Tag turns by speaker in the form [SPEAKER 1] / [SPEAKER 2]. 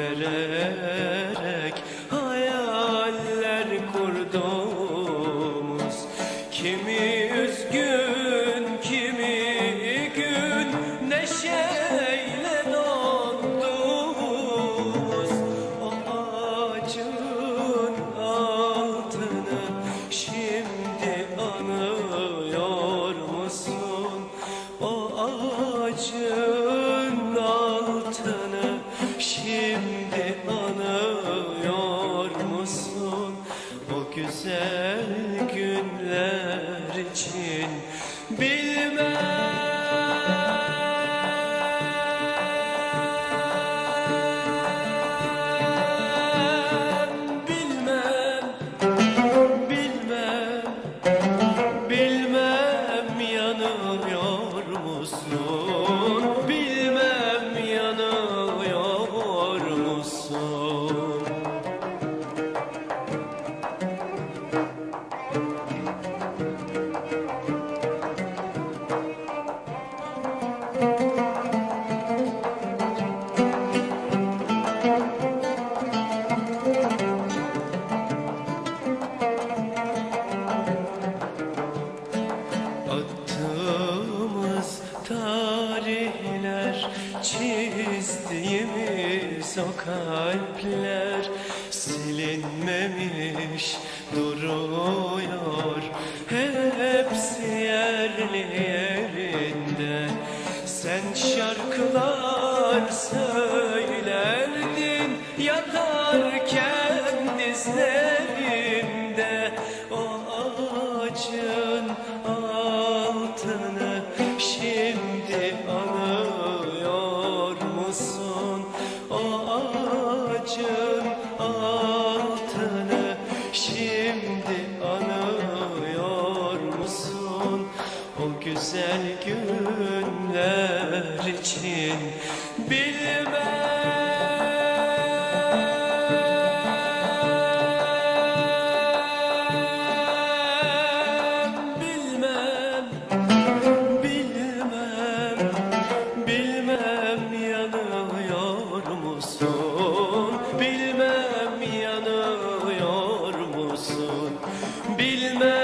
[SPEAKER 1] ele verem için bilmem. İstediğimiz o kalpler silinmemiş duruyor. Hepsi yerli yerinde. Sen şarkılar söylerdin yatarken dizlerinde güzel günler için bilmem. Bilmem yanıyor musun? Bilmem.